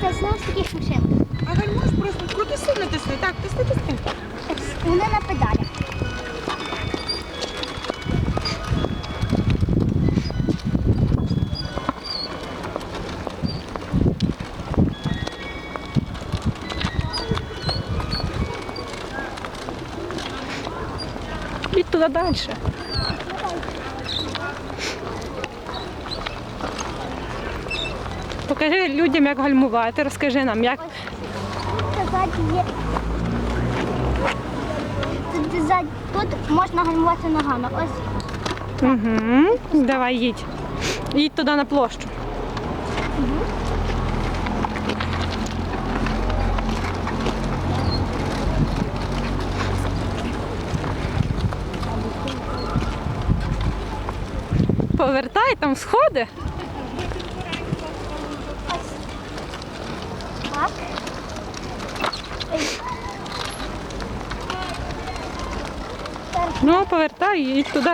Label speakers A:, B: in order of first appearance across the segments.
A: знову ж таких машин.
B: А гальмуєш просто крути сильно тисни. Так, тисни, тисни.
A: Вони на педалях.
C: І туди далі. Покажи людям, як гальмувати, розкажи нам, як.
A: Тут можна гальмувати ногами. Ось
C: Угу. Давай їдь. Їдь туди на площу. Повертай, там сходи.
A: Так.
C: Ну, повертай, і їдь туди.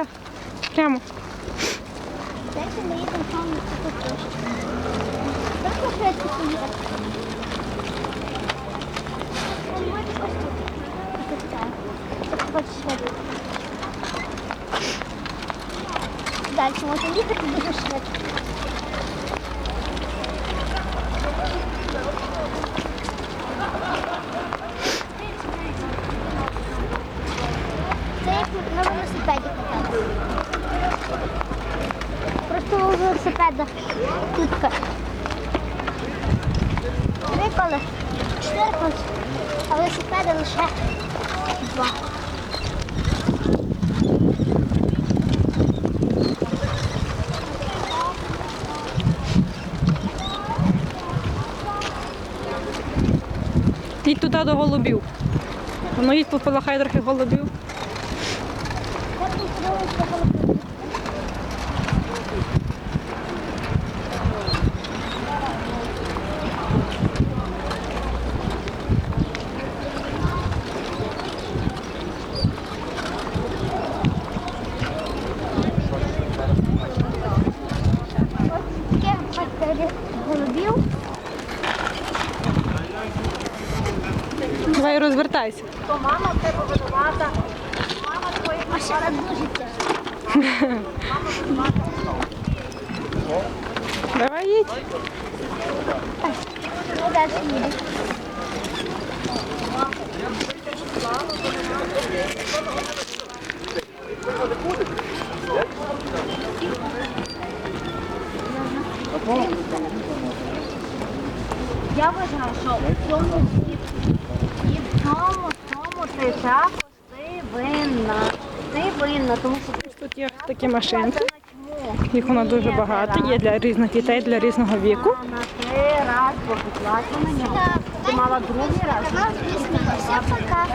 C: Прямо.
A: Дайте ми їдемо там на цю площу. Так поїхати. Далі можна їхати дуже швидко. Це як на велосипеді кататися. Велосипедах тут три кола, чотири кола, а велосипеди лише два.
C: Їдь туди до голубів. Ну, їдь пополахай трохи голубів.
A: Потім подивимося велосипед. Ось таке бачите, голубів.
C: Давай розвертайся.
A: Машина дуже тяжка.
C: Давай їдь.
A: Далі їдемо.
D: Я вважаю, що в цьому в цьому, цьому ти також ти винна. Ти винна, тому що ти
C: Тут є такі машинки. Їх воно дуже багато. Є для різних дітей, для різного віку.
D: На три раз попеклася на нього. Ти мала другий раз.
A: Пока.